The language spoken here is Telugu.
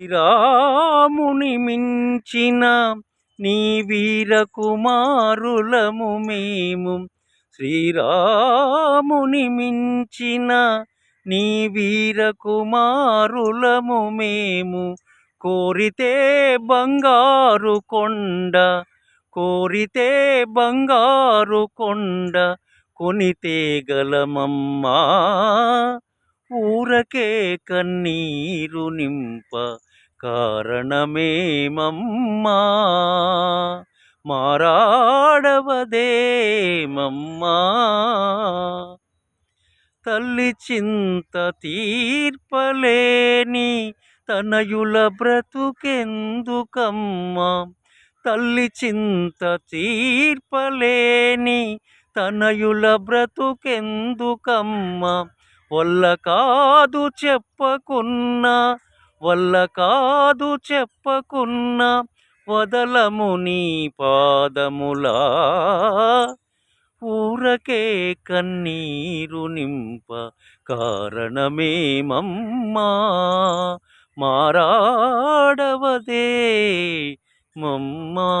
రాముని మించిన నీ వీర కుమారులము మేము. శ్రీరాముని మించిన నీ వీర కుమారులము మేము. కోరితే బంగారు కొండ కోరితే బంగారు కొండ కొనితే గలమమ్మా ఊరకే కన్నీరు నింప కారణమేమమ్మా? మారాడవదేమమ్మా తల్లి చింత తీర్పలేని తనయుల బ్రతుకెందుకమ్మా? తల్లి చింత తీర్పలేని తనయుల బ్రతుకెందుకమ్మా? వల్ల కాదు చెప్పకున్నా వల్ల కాదు చెప్పకున్నా వదలము నీ పాదములా. ఊరకే కన్నీరు నింప కారణమేమమ్మా మారాడవదే మమ్మా.